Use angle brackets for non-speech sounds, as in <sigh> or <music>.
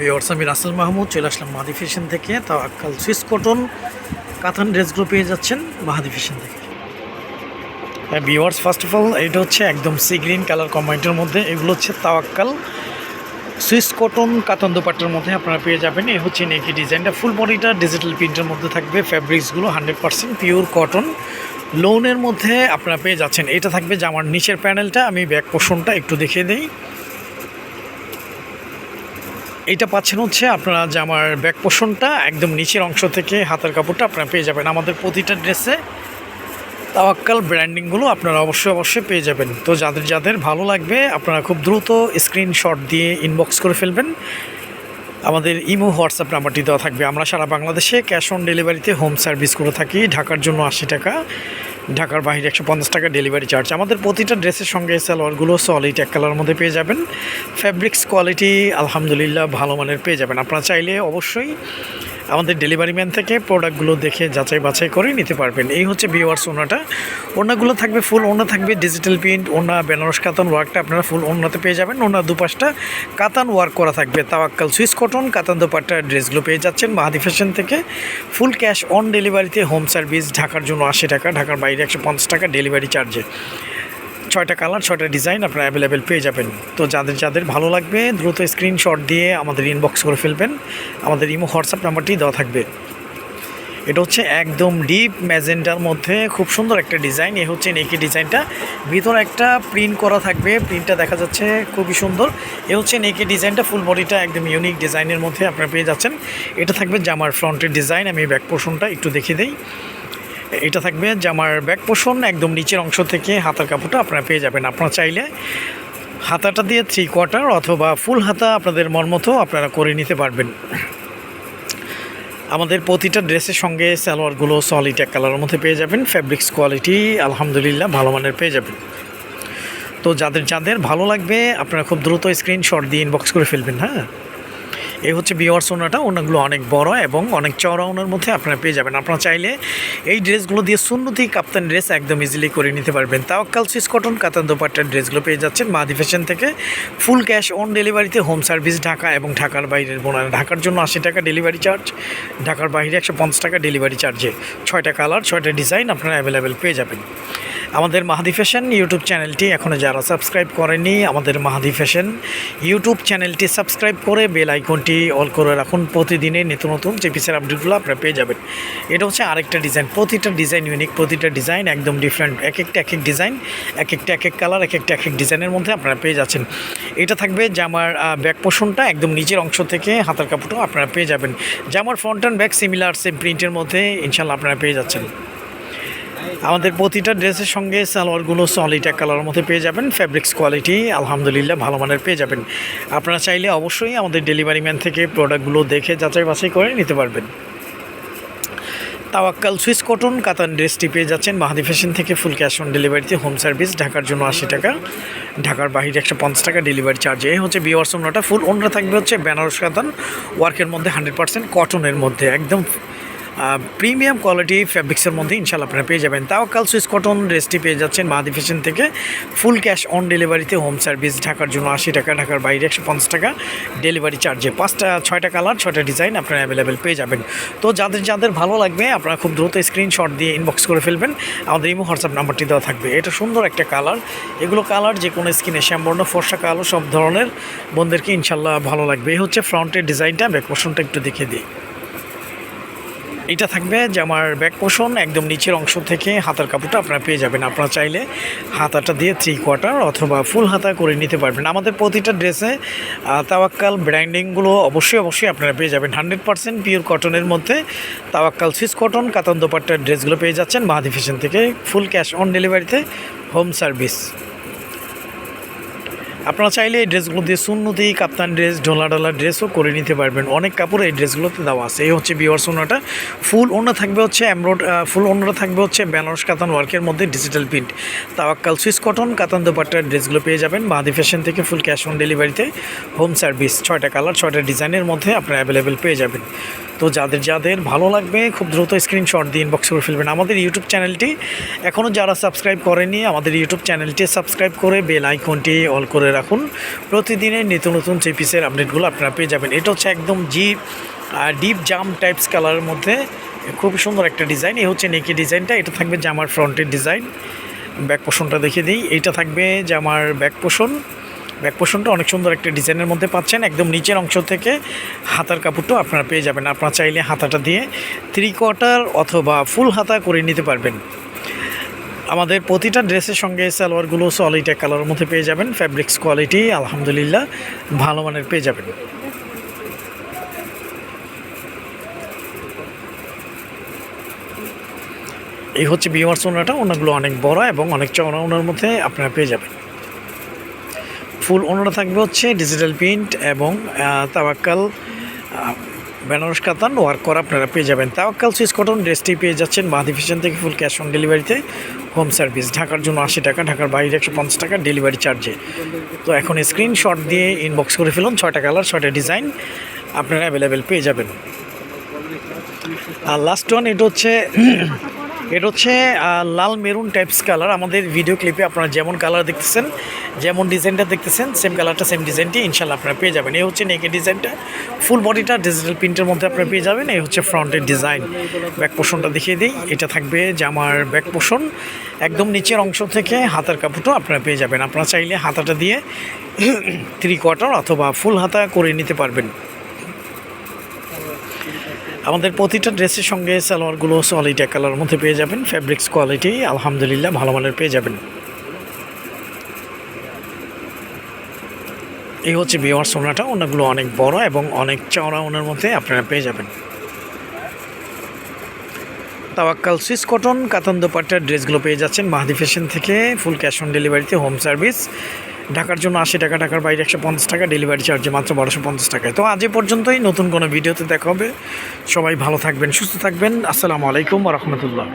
বিওয়ার্স আমি রাসেল মাহমুদ, চলে আসলাম মাহাদি ফ্যাশন থেকে। তাও আক্কাল সুইস কটন, কাতান ড্রেসগুলো পেয়ে যাচ্ছেন মাহাদি ফ্যাশন থেকে। হ্যাঁ বিওয়ার্স ফার্স্ট অফ অল এটা হচ্ছে একদম সি গ্রিন কালার কম্বাইন্ডের মধ্যে। এগুলো হচ্ছে তাওয়াক্কাল সুইস কটন, কাতান দোপাট্টার মধ্যে আপনারা পেয়ে যাবেন। এই হচ্ছে নেকি ডিজাইনটা। ফুল বডিটা ডিজিটাল প্রিন্টের মধ্যে থাকবে। ফ্যাব্রিক্সগুলো হান্ড্রেড পার্সেন্ট পিওর কটন লোনের মধ্যে আপনারা পেয়ে যাচ্ছেন। এটা থাকবে জামার নিচের প্যানেলটা আমি ব্যাক পোষণটা একটু দেখিয়ে দিই। এইটা পাচ্ছেন হচ্ছে আপনারা জামার ব্যাক পোষণটা একদম নিচের অংশ থেকে হাতের কাপড়টা আপনারা পেয়ে যাবেন। আমাদের প্রতিটা ড্রেসে তাওয়াক্কাল ব্র্যান্ডিংগুলো আপনারা অবশ্যই অবশ্যই পেয়ে যাবেন। তো যাদের যাদের ভালো লাগবে, আপনারা খুব দ্রুত স্ক্রিনশট দিয়ে ইনবক্স করে ফেলবেন। আমাদের ইমো, হোয়াটসঅ্যাপ নাম্বারটি দেওয়া থাকবে। আমরা সারা বাংলাদেশে ক্যাশ অন ডেলিভারিতে হোম সার্ভিস করে থাকি। ঢাকার জন্য আশি টাকা। ঢাকার বাইরে একশো পঞ্চাশ টাকা ডেলিভারি চার্জ আমাদের প্রতিটা ড্রেসের সঙ্গে সালোয়ারগুলো সলিড এক কালার মধ্যে পেয়ে যাবেন। ফ্যাব্রিক্স কোয়ালিটি আলহামদুলিল্লাহ, ভালো মানের পেয়ে যাবেন। আপনারা চাইলে অবশ্যই আমাদের ডেলিভারি ম্যান থেকে প্রোডাক্টগুলো দেখে যাচাই বাছাই করে নিতে পারবেন। এই হচ্ছে বিওয়ার্স ওনাটা। ওনাগুলো থাকবে ফুল ওনা থাকবে ডিজিটাল প্রিন্ট ওনা বেনারস কাতান ওয়ার্কটা আপনারা ফুল ওনাতে পেয়ে যাবেন। ওনার দুপাশটা কাতান ওয়ার্ক করা থাকবে। তাওয়াক্কাল সুইস কটন, কাতান দুপাট্টা ড্রেসগুলো পেয়ে যাচ্ছেন মাহাদি ফ্যাশন থেকে। ফুল ক্যাশ অন ডেলিভারিতে হোম সার্ভিস ঢাকার জন্য আশি টাকা, ঢাকার বাইরে একশো পঞ্চাশ টাকা ডেলিভারি চার্জে ছয়টা কালার, ছয়টা ডিজাইন আপনারা অ্যাভেলেবেল পেয়ে যাবেন। তো যাদের যাদের ভালো লাগবে, দ্রুত স্ক্রিনশট দিয়ে আমাদের ইনবক্স করে ফেলবেন। আমাদের ইমো, হোয়াটসঅ্যাপ নাম্বারটি দেওয়া থাকবে। এটা হচ্ছে একদম ডিপ ম্যাজেন্টার মধ্যে খুব সুন্দর একটা ডিজাইন। এ হচ্ছে নেকি ডিজাইনটা। ভিতরে একটা প্রিন্ট করা থাকবে। প্রিন্টটা দেখা যাচ্ছে খুবই সুন্দর। এ হচ্ছে নেকি ডিজাইনটা। ফুল বডিটা একদম ইউনিক ডিজাইনের মধ্যে আপনারা পেয়ে যাচ্ছেন। এটা থাকবে জামার ফ্রন্টের ডিজাইন আমি ব্যাক পোর্শনটা একটু দেখিয়ে দিই। এটা থাকবে জামার ব্যাক পোষণ একদম নিচের অংশ থেকে হাতার কাপড়টা আপনারা পেয়ে যাবেন। আপনারা চাইলে হাতাটা দিয়ে থ্রি কোয়ার্টার অথবা ফুল হাতা আপনাদের মন মতো আপনারা করে নিতে পারবেন। আমাদের প্রতিটা ড্রেসের সঙ্গে সালোয়ারগুলো সলিড এক কালারের মধ্যে পেয়ে যাবেন। ফ্যাব্রিক্স কোয়ালিটি আলহামদুলিল্লাহ ভালো মানের পেয়ে যাবেন। তো যাদের যাদের ভালো লাগবে, আপনারা খুব দ্রুত স্ক্রিনশট দিয়ে ইনবক্স করে ফেলবেন হ্যাঁ? এই হচ্ছে বিওয়ার্স ওনাটা ওনাগুলো অনেক বড় এবং অনেক চওড়া ওনার মধ্যে আপনারা পেয়ে যাবেন। আপনারা চাইলে এই ড্রেসগুলো দিয়ে সুন্নতি কাপ্তান ড্রেস একদম ইজিলি করে নিতে পারবেন। তাওয়াক্কাল সুইস কটন, কাতান দোপাট্টার ড্রেসগুলো পেয়ে যাচ্ছেন মাদি ফ্যাশন থেকে। ফুল ক্যাশ অন ডেলিভারিতে হোম সার্ভিস ঢাকা এবং ঢাকার বাইরের বোনার ঢাকার জন্য আশি টাকা ডেলিভারি চার্জ, ঢাকার বাইরে একশো পঞ্চাশ টাকা ডেলিভারি চার্জে। ছয়টা কালার, ছয়টা ডিজাইন আপনারা অ্যাভেলেবেল পেয়ে যাবেন। আমাদের মাহাদি ফ্যাশন ইউটিউব চ্যানেলটি এখনও যারা সাবস্ক্রাইব করেনি আমাদের মাহাদি ফ্যাশন ইউটিউব চ্যানেলটি সাবস্ক্রাইব করে বেল আইকনটি অল করে রাখুন। প্রতিদিনের নিত্য নতুন যে পিসের আপডেটগুলো আপনারা পেয়ে যাবেন। এটা হচ্ছে আরেকটা ডিজাইন। প্রতিটা ডিজাইন ইউনিক প্রতিটা ডিজাইন একদম ডিফারেন্ট এক একটা এক এক ডিজাইন এক একটা এক এক কালার এক একটা এক এক ডিজাইনের মধ্যে আপনারা পেয়ে যাচ্ছেন। এটা থাকবে জামার ব্যাক পোষণটা একদম নিচের অংশ থেকে হাতার কাপড়টাও আপনারা পেয়ে যাবেন। জামার front and back similar same প্রিন্টের মধ্যে ইনশাল্লাহ আপনারা পেয়ে যাচ্ছেন। আমাদের প্রতিটা ড্রেসের সঙ্গে সালোয়ারগুলো সলিড এক কালারের মধ্যে পেয়ে যাবেন ফ্যাব্রিক্স কোয়ালিটি আলহামদুলিল্লাহ ভালো মানের পেয়ে যাবেন। আপনারা চাইলে অবশ্যই আমাদের ডেলিভারি ম্যান থেকে প্রোডাক্টগুলো দেখে যাচাই বাছাই করে নিতে পারবেন। তাওয়াক্কাল সুইস কটন, কাতান ড্রেসটি পেয়ে যাচ্ছেন মাহাদি ফ্যাশন থেকে ফুল ক্যাশ অন ডেলিভারিতে হোম সার্ভিস ঢাকার জন্য আশি টাকা, ঢাকার বাহিরে একশো পঞ্চাশ টাকা ডেলিভারি চার্জ এই হচ্ছে বিওয়ার্স ওনাটা ফুল ওনরা থাকবে হচ্ছে বেনারস কাতান ওয়ার্কের মধ্যে হান্ড্রেড পার্সেন্ট কটনের মধ্যে, একদম প্রিমিয়াম কোয়ালিটি ফ্যাব্রিক্সের মধ্যে ইনশাল্লাহ আপনারা পেয়ে যাবেন। তাও কাল সুইস কটন ড্রেসটি পেয়ে যাচ্ছেন মাহাদি ফ্যাশন থেকে। ফুল ক্যাশ অন ডেলিভারিতে হোম সার্ভিস ঢাকার জন্য আশি টাকা, ঢাকার বাইরে একশো পঞ্চাশ টাকা ডেলিভারি চার্জে। পাঁচটা, ছয়টা কালার, ছয়টা ডিজাইন আপনারা অ্যাভেলেবেল পেয়ে যাবেন। তো যাদের যাদের ভালো লাগবে, আপনারা খুব দ্রুত স্ক্রিনশট দিয়ে ইনবক্স করে ফেলবেন। আমাদের ইমো, হোয়াটসঅ্যাপ নাম্বারটি দেওয়া থাকবে। এটা সুন্দর একটা কালার। এগুলো কালার যে কোনো স্কিনে শ্যামবর্ণ, ফর্সা, কালো সব ধরনের বোনদেরকে ইনশাল্লাহ ভালো লাগবে। এই হচ্ছে ফ্রন্টের ডিজাইনটা ব্যাক পোর্শনটা একটু দেখিয়ে দিই। এটা থাকবে যে আমার ব্যাক পোষণ একদম নিচের অংশ থেকে হাতার কাপড়টা আপনারা পেয়ে যাবেন। আপনারা চাইলে হাতাটা দিয়ে থ্রি কোয়ার্টার অথবা ফুল হাতা করে নিতে পারবেন। আমাদের প্রতিটা ড্রেসে তাওয়াক্কাল ব্র্যান্ডিংগুলো অবশ্যই অবশ্যই আপনারা পেয়ে যাবেন। হান্ড্রেড পার্সেন্ট পিওর কটনের মধ্যে তাওয়াক্কাল সুইস কটন কাতান দোপাট্টার ড্রেসগুলো পেয়ে যাচ্ছেন। মাহাদি ফ্যাশন থেকে ফুল ক্যাশ অন ডেলিভারিতে হোম সার্ভিস আপনারা চাইলে এই ড্রেসগুলো দিয়ে সুন্নতি, কাপ্তান ড্রেস ডোলা ডোলা ড্রেসও করে নিতে পারবেন। অনেক কাপড় এই ড্রেসগুলোতে দেওয়া আছে। এই হচ্ছে বিওয়ার সোনাটা। ফুল ওনা থাকবে হচ্ছে এমব্রয়েড ফুল ওনাটা থাকবে হচ্ছে বেনারস কাতান ওয়ার্কের মধ্যে ডিজিটাল প্রিন্ট। তাওয়াক্কাল, সুইস কটন, কাতান দোপাট্টার ড্রেসগুলো পেয়ে যাবেন। মাহাদি ফ্যাশন থেকে ফুল ক্যাশ অন ডেলিভারিতে। হোম সার্ভিস, ছয়টা কালার, ছয়টা ডিজাইনের মধ্যে আপনারা অ্যাভেলেবেল পেয়ে যাবেন। তো যাদের যাদের ভালো লাগবে, খুব দ্রুত স্ক্রিনশট দিয়ে ইনবক্স করে ফেলবেন। আমাদের ইউটিউব চ্যানেলটি এখনও যারা সাবস্ক্রাইব করেনি আমাদের ইউটিউব চ্যানেলটি সাবস্ক্রাইব করে বেল আইকনটি অল করে রাখুন। প্রতিদিনের নতুন থ্রি পিসের আপডেটগুলো আপনারা পেয়ে যাবেন। এটা হচ্ছে একদম জিপ ডিপ জাম টাইপস কালারের মধ্যে খুব সুন্দর একটা ডিজাইন এই হচ্ছে নেকি ডিজাইনটা এটা থাকবে জামার ফ্রন্টের ডিজাইন ব্যাক পোষণটা দেখে দিই। এইটা থাকবে জামার ব্যাক পোষণ ব্যাক পোষণটা অনেক সুন্দর একটা ডিজাইনের মধ্যে পাচ্ছেন। একদম নিচের অংশ থেকে হাতার কাপড়টাও আপনারা পেয়ে যাবেন। আপনারা চাইলে হাতাটা দিয়ে থ্রি কোয়ার্টার অথবা ফুল হাতা করে নিতে পারবেন। আমাদের প্রতিটা ড্রেসের সঙ্গে সালোয়ারগুলো সলিড এক কালারের মধ্যে পেয়ে যাবেন। ফ্যাব্রিক্স কোয়ালিটি আলহামদুলিল্লাহ, ভালো মানের পেয়ে যাবেন। এই হচ্ছে বিওয়ার্স ওনাটা। ওনাগুলো অনেক বড় এবং অনেক চওড়া ওনার মধ্যে আপনারা পেয়ে যাবেন। ফুল ওনারা থাকবে হচ্ছে ডিজিটাল প্রিন্ট এবং তাওয়াক্কাল বেনারস কাতান ওয়ার্ক করা আপনারা পেয়ে যাবেন। তাওয়াক্কাল সুইস কটন ড্রেসটি পেয়ে যাচ্ছেন মাহাদি ফ্যাশন থেকে ফুল ক্যাশ অন ডেলিভারিতে হোম সার্ভিস ঢাকার জন্য আশি টাকা, ঢাকার বাইরে একশো পঞ্চাশ টাকা ডেলিভারি চার্জে তো এখন স্ক্রিনশট দিয়ে ইনবক্স করে ফেলুন, ছয়টা কালার ছয়টা ডিজাইন আপনারা অ্যাভেলেবেল পেয়ে যাবেন। আর লাস্ট ওয়ান এটা হচ্ছে এটা হচ্ছে লাল মেরুন টাইপস কালার আমাদের ভিডিও ক্লিপে আপনারা যেমন কালার দেখতেছেন, যেমন ডিজাইনটা দেখতেছেন সেম কালারটা সেম ডিজাইনটি ইনশাল্লাহ আপনারা পেয়ে যাবেন। এই হচ্ছে নেকের ডিজাইনটা ফুল বডিটা ডিজিটাল প্রিন্টের মধ্যে আপনারা পেয়ে যাবেন। এই হচ্ছে ফ্রন্টের ডিজাইন ব্যাক পোষণটা দেখিয়ে দিই। এটা থাকবে জামার ব্যাক পোষণ একদম নিচের অংশ থেকে হাতার কাপড়টাও আপনারা পেয়ে যাবেন। আপনারা চাইলে হাতাটা দিয়ে <clears throat> থ্রি কোয়ার্টার অথবা ফুল হাতা করে নিতে পারবেন। আমাদের প্রতিটা ড্রেসের সঙ্গে সালোয়ারগুলো সলিড কালার মধ্যে পেয়ে যাবেন ফ্যাব্রিক্স কোয়ালিটি আলহামদুলিল্লাহ ভালো মানের পেয়ে যাবেন। এই হচ্ছে বিওয়ার সোনাটা, ওনাগুলো অনেক বড় এবং অনেক চওড়া ওনার মধ্যে আপনারা পেয়ে যাবেন। তাওয়াক্কাল সুইস কটন, কাতান দোপাট্টার ড্রেসগুলো পেয়ে যাচ্ছেন মাহাদি ফ্যাশন থেকে ফুল ক্যাশ অন ডেলিভারিতে হোম সার্ভিস ঢাকার জন্য আশি টাকা, ঢাকার বাইরে একশো পঞ্চাশ টাকা ডেলিভারি চার্জে মাত্র বারোশো পঞ্চাশ টাকায় তো আজ পর্যন্তই, নতুন কোনো ভিডিওতে দেখা হবে। সবাই ভালো থাকবেন, সুস্থ থাকবেন। আসসালামু আলাইকুম রহমতুল্লাহ।